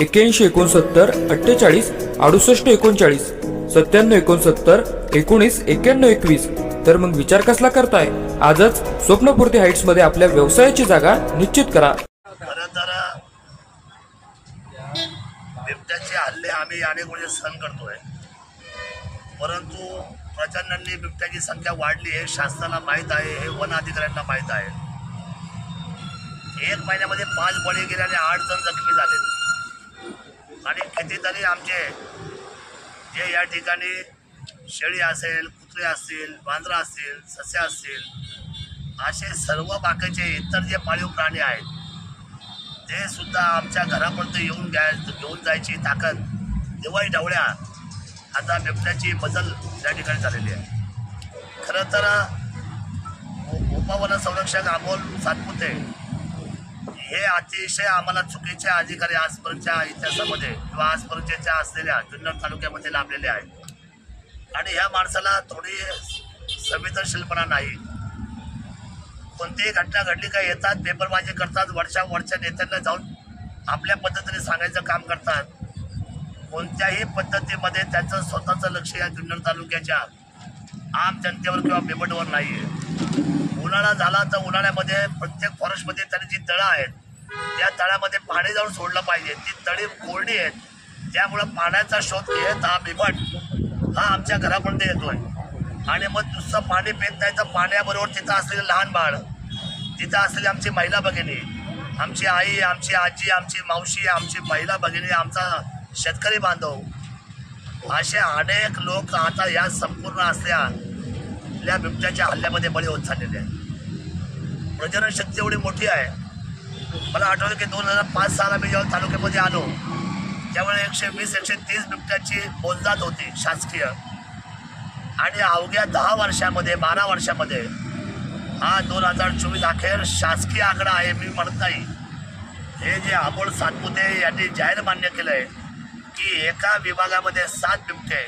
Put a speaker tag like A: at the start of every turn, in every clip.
A: एक्क्याऐंशी एकोणसत्तर अठ्ठेचाळीस अडुसष्ट एकोणचाळीस सत्त्याण्णव एकोणसत्तर एकोणीस एक्क्याण्णव एकवीस. तर मग विचार कसला करताय? आजच स्वप्नपूर्ती हाईट्समध्ये आपल्या व्यवसायाची जागा निश्चित करा.
B: बिबट्याचे हल्ले आम्ही अनेक वेळेस सहन करतोय. परंतु प्रचंडांनी बिबट्याची संख्या वाढली हे शासनाला माहीत आहे हे वन अधिकाऱ्यांना माहीत आहे. एक महिन्यामध्ये पाच बळी गेले आणि आठ जण जखमी झाले. आणि कितीतरी आमचे जे या ठिकाणी शेळी असेल कुत्रे असतील वांद्रा असतील ससे असतील असे सर्व बाकीचे इतर जे पाळीव प्राणी आहेत ते सुद्धा आमच्या घरापर्यंत येऊन घ्याय घेऊन जायची ताकद दिवाळी ढवळ्या आता बिबट्याची बदल त्या ठिकाणी झालेली आहे. खरं तर उपवन संरक्षक अमोल सातपुते हे अतिशय आम्हाला चुकीचे अधिकारी आजपर्यंतच्या इतिहासामध्ये किंवा आजपर्यंतच्या असलेल्या जुन्नर तालुक्यामध्ये लाभलेले आहेत. आणि ह्या माणसाला थोडी संवेदनशीलपणा नाही. कोणतीही घटना घडली का येतात पेपरबाजी करतात वरच्या वरच्या नेत्यांना जाऊन आपल्या पद्धतीने सांगायचं काम करतात. कोणत्याही पद्धतीमध्ये त्यांचं स्वतःचं लक्ष या जुन्नर तालुक्याच्या आम जनतेवर किंवा बेबटवर नाही आहे उन्हाळा झाला तर उन्हाळ्यामध्ये प्रत्येक फॉरेस्टमध्ये त्यांनी जी तळं आहेत त्या तळ्यामध्ये पाणी जाऊन सोडलं पाहिजे. ती तळी कोरडी आहेत. त्यामुळं पाण्याचा शोध घेत हा बिबट हा आमच्या घरापर्यंत येतोय. आणि मग दुसरं पाणी पेत नाही तर पाण्याबरोबर तिथं असलेलं लहान बाळ तिथं असलेली आमची महिला भगिनी आमची आई आमची आजी आमची मावशी आमची महिला भगिनी आमचा शेतकरी बांधव असे अनेक लोक आता या संपूर्ण असल्या आपल्या बिबट्याच्या हल्ल्यामध्ये बळी होत चाललेले आहे. प्रजनन शक्ती एवढी मोठी आहे. मला आठवतं की दोन हजार पाच साला मी जेव्हा तालुक्यामध्ये आलो त्यावेळी एकशे वीस एकशे तीस बिबट्याची बोलजात होती शासकीय. आणि अवघ्या दहा वर्षामध्ये बारा वर्षामध्ये हा दोन हजार चोवीस अखेर शासकीय आकडा आहे मी म्हणत नाही. हे जे अमोल सातपुते यांनी जाहीर मान्य केलं आहे की एका विभागामध्ये सात बिबटे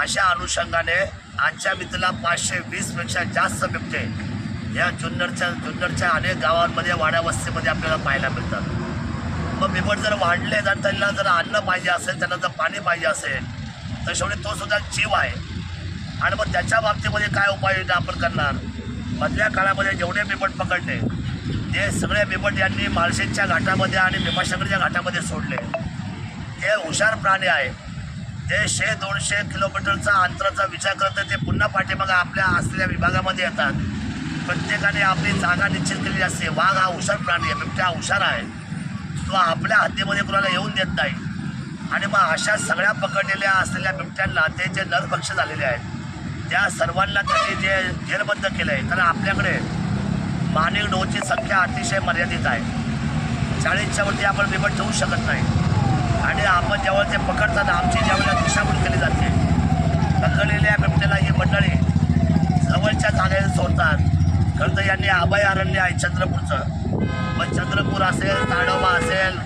B: अशा अनुषंगाने आजच्या मितीला पाचशे वीसपेक्षा जास्त बिबटे या जुन्नरच्या जुन्नरच्या अनेक गावांमध्ये वाड्या वस्तीमध्ये आपल्याला पाहायला मिळतात. मग बिबट जर वाढले तर त्यांना जर अन्न पाहिजे असेल त्यांना जर पाणी पाहिजे असेल तर शेवटी तो सुद्धा जीव आहे. आणि मग त्याच्या बाबतीमध्ये काय उपाययोजना आपण करणार? मधल्या काळामध्ये जेवढे बिबट पकडले ते सगळे बिबट यांनी माळशेजच्या घाटामध्ये आणि भीमाशंकरच्या घाटामध्ये सोडले. ते हुशार प्राणी आहे ते शे दोनशे किलोमीटरचा अंतराचा विचार करत ते पुन्हा पाठीमागं आपल्या असलेल्या विभागामध्ये येतात. प्रत्येकाने आपली जागा निश्चित केलेली असते. वाघ हा हुशार प्राणी आहे. बिबट्या हा हुशार आहे. तो आपल्या हद्दीमध्ये कुणाला येऊन देत नाही. आणि मग अशा सगळ्या पकडलेल्या असलेल्या बिबट्यांना ते जे नरभक्ष झालेले आहेत त्या सर्वांना त्यांनी जे जेरबद्ध केलं आहे कारण आपल्याकडे मानवी डोची संख्या अतिशय मर्यादित आहे. चाळीसच्या वरती आपण बिबट ठेवू शकत नाही. आणि आपण जेव्हा ते पकडतात आमची ज्यावेळेला दिशाभूल केली जाते. पकडलेल्या बिबट्याला ही मंडळी जवळच्या जागेत सोडतात. खरं तर यांनी अभयारण्य आहे चंद्रपूरचं. मग चंद्रपूर असेल ताडोबा असेल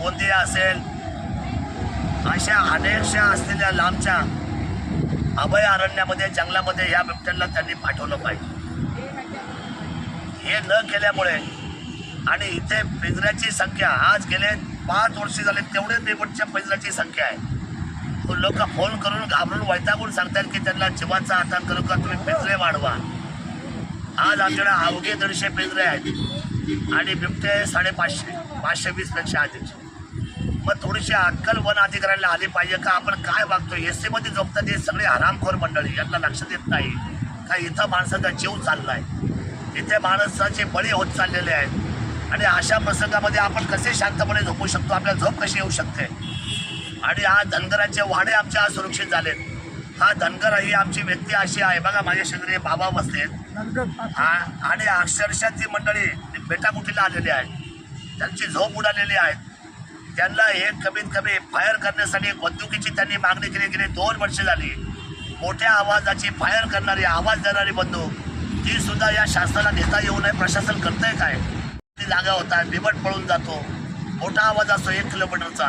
B: गोंदिया असेल अशा अनेकशा असलेल्या लांबच्या अभयारण्यामध्ये जंगलामध्ये या बिबट्यांना त्यांनी पाठवलं पाहिजे. हे न केल्यामुळे आणि इथे पिंजऱ्याची संख्या आज गेले पाच वर्षे झाले तेवढे बिबटच्या पिंजऱ्याची संख्या आहे. लोक फोन करून घाबरून वैतागून सांगतात की त्यांना जीवाचा आता करू का तुम्ही पिंजरे वाढवा. आज आमच्याकडे अवघे दीडशे पिंजरे आहेत. आणि बिबटे साडेपाचशे पाचशे वीसपेक्षा आधीचे मग थोडीशी अक्कल वन अधिकाऱ्यांना आली पाहिजे का? आपण काय वागतो एस सीमध्ये झोपतात हे सगळे हरामखोर मंडळी. यांना लक्ष देत नाही. का इथं माणसाचा जीव चाललाय? इथे माणसाचे बळी होत चाललेले आहेत. आणि अशा प्रसंगामध्ये आपण कसे शांतपणे झोपू शकतो? आपल्याला झोप कशी येऊ शकते? आणि हा धनगराचे वाडे आमच्या आज सुरक्षित झालेत. हा धनगर ही आमची व्यक्ती अशी आहे. बघा माझ्या शेजारी बाबा बसले हा आणि अक्षरशः ती मंडळी बेटाकुटीला आलेली आहे. त्यांची झोप उडालेली आहे. त्यांना हे कमीत कमी फायर करण्यासाठी बंदुकीची त्यांनी मागणी केली. गेली दोन वर्ष झाली. मोठ्या आवाजाची फायर करणारी आवाज देणारी बंदूक. ती सुद्धा या शासनाला घेता येऊ नये प्रशासन करतंय काय? जागा होता बिबट पळून जातो. मोठा आवाज असतो एक किलोमीटरचा.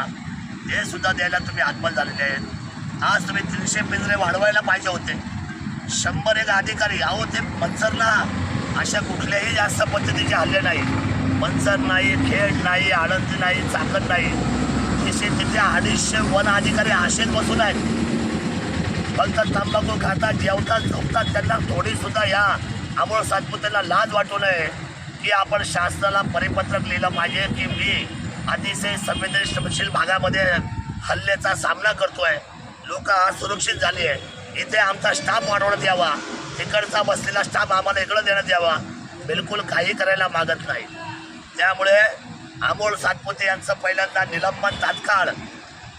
B: हे सुद्धा द्यायला तुम्ही हातमाल झालेले आहेत. आज तुम्ही तीनशे पिंजरे वाढवायला पाहिजे होते. शंभर एक अधिकारी अहो ते मनसरला अशा कुठल्याही जास्त पद्धतीचे हल्ले नाही. मनसर नाही खेड नाही आळंदी नाही चाकण नाही. तिथे तिथे अडीचशे वन अधिकारी असेच बसून आहेत. फक्त तंबाखू खातात जेवतात झोपतात त्यांना थोडीसुद्धा या आमोळ सातपुतेला लाज वाटू नये. की आपण शासनाला परिपत्रक लिहिलं पाहिजे की मी अतिशय संवेदनशील भागामध्ये हल्ल्याचा सामना करतोय. लोक असुरक्षित झाली आहे. इथे आमचा स्टाफ वाढवण्यात यावा. तिकडचा बसलेला स्टाफ आम्हाला इकडं देण्यात यावा. बिलकुल काही करायला मागत नाही. त्यामुळे अमोल सातपुते यांचं पहिल्यांदा निलंबन तात्काळ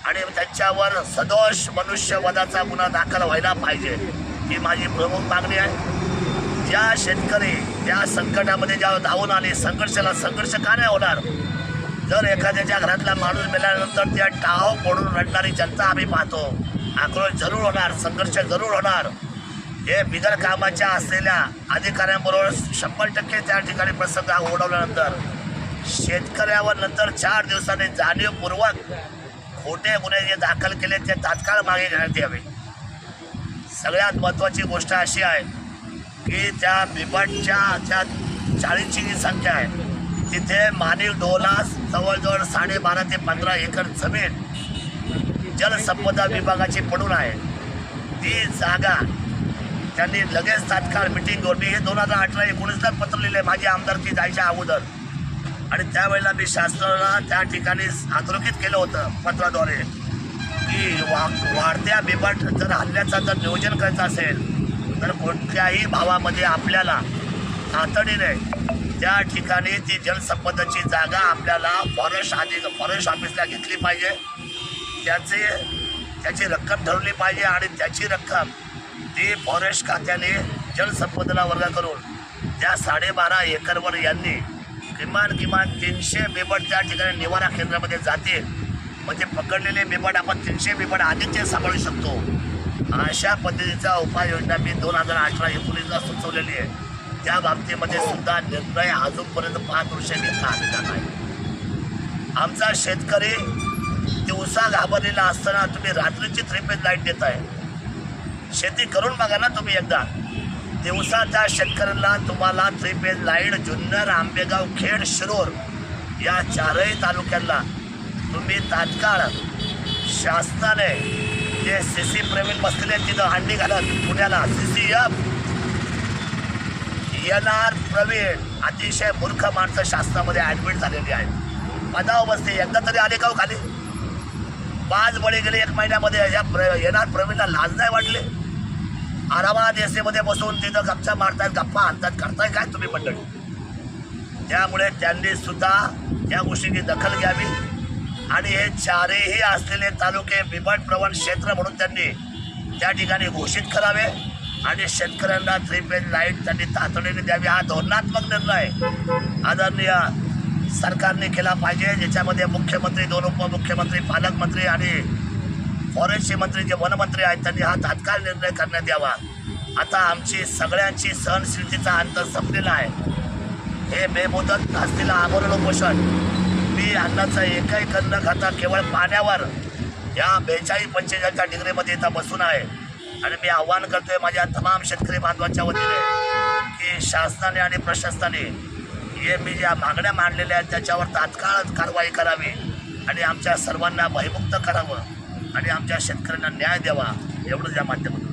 B: आणि त्यांच्यावर सदोष मनुष्यवधाचा गुन्हा दाखल व्हायला पाहिजे ही माझी प्रमुख मागणी आहे. ज्या शेतकरी त्या संकटामध्ये ज्या धावून आले संघर्षाला संघर्ष का नाही होणार? जर एखाद्याच्या घरातला माणूस मेल्यानंतर त्या टाव पडून रडणारी जनता आम्ही पाहतो. आक्रोश जरूर होणार संघर्ष जरूर होणार. हे बिगर कामाच्या असलेल्या अधिकाऱ्यांबरोबर शंभर टक्के त्या ठिकाणी प्रसंग ओढवल्यानंतर शेतकऱ्यावर नंतर चार दिवसांनी जाणीवपूर्वक खोटे गुन्हे जे दाखल केले ते तात्काळ मागे घेण्यात यावे. सगळ्यात महत्त्वाची गोष्ट अशी आहे की त्या बिबटच्या त्या चाळीसची जी संख्या आहे. तिथे माणिक डोला जवळजवळ साडेबारा ते पंधरा एकर जमीन जलसंपदा विभागाची पडून आहे. ती जागा त्यांनी लगेच तात्काळ मिटिंग घेऊन मी हे दोन हजार अठरा एकोणीसला पत्र लिहिले माझी आमदारकी जायच्या अगोदर. आणि त्यावेळेला मी शासनाला त्या ठिकाणी अधोरेखित केलं होतं पत्राद्वारे. की वा वाढत्या बिबट जर हल्ल्याचा जर नियोजन करायचं असेल तर कोणत्याही भावामध्ये आपल्याला तातडीने त्या ठिकाणी ती जलसंपदाची जागा आपल्याला फॉरेस्ट आधी फॉरेस्ट ऑफिसला घेतली पाहिजे त्याचे त्याची रक्कम ठरवली पाहिजे आणि त्याची रक्कम ती फॉरेस्ट खात्याने जलसंपदेला वर्ग करून त्या साडेबारा एकरवर यांनी किमान किमान तीनशे बिबट त्या ठिकाणी निवारा केंद्रामध्ये जातील. म्हणजे पकडलेले बिबट आपण तीनशे बिबट आधीचे सांभाळू शकतो. अशा पद्धतीचा उपाययोजना मी दोन हजार अठरा एकोणीसला सुचवलेली आहे. त्या बाबतीमध्ये सुद्धा निर्णय अजूनपर्यंत पाच वर्ष आलेला नाही आमचा शेतकरी दिवसा घाबरलेला असताना तुम्ही रात्रीची थ्री पेज लाइट आहे शेती करून बघा ना तुम्ही एकदा. दिवसा त्या शेतकऱ्यांना तुम्हाला three phase light Junnar Ambegaon Khed Shirur या चारही तालुक्यांना तुम्ही तात्काळ शासनाने जे सी सी प्रवीण बसलेले तिथं हंडी घालत पुण्याला. C C F N R Pravin अतिशय मूर्ख माणसं शासनामध्ये ॲडमिट झालेली आहेत. पदावर बसते. एकदा तरी आले का हो खाली? पाच बळी गेले एक महिन्यामध्ये. या प्र येणार प्रवीणला लाज नाही वाटले? आरामात एसीमध्ये बसून तिथं गप्पा मारतात गप्पा आणतात करताय काय तुम्ही मंडळी? त्यामुळे त्यांनी सुद्धा या गोष्टीची दखल घ्यावी. आणि हे चारही असलेले तालुके बिबट प्रवण क्षेत्र म्हणून त्यांनी त्या ठिकाणी घोषित करावे आणि शेतकऱ्यांना थ्री पेज लाइट त्यांनी तातडीने द्यावी. हा धोरणात्मक निर्णय आदरणीय सरकारने केला पाहिजे ज्याच्यामध्ये मुख्यमंत्री दोन उपमुख्यमंत्री पालकमंत्री आणि फॉरेस्टचे मंत्री जे वनमंत्री आहेत त्यांनी हा तात्काळ निर्णय करण्यात यावा. आता आमची सगळ्यांची सहनशीलतेचा अंतर संपलेला आहे. हे बेमुदत असलेलं आमरण उपोषण मी अन्नाचं एकही कन्न खाता केवळ पाण्यावर या बेचाळीस पंचेचाळीसच्या डिग्रीमध्ये इथं बसून आहे. आणि मी आव्हान करतोय माझ्या तमाम शेतकरी बांधवांच्या वतीने की शासनाने आणि प्रशासनाने हे मी ज्या मागण्या मांडलेल्या आहेत त्याच्यावर तात्काळ कारवाई करावी आणि आमच्या सर्वांना भयमुक्त करावं आणि आमच्या शेतकऱ्यांना न्याय द्यावा एवढंच या माध्यमातून.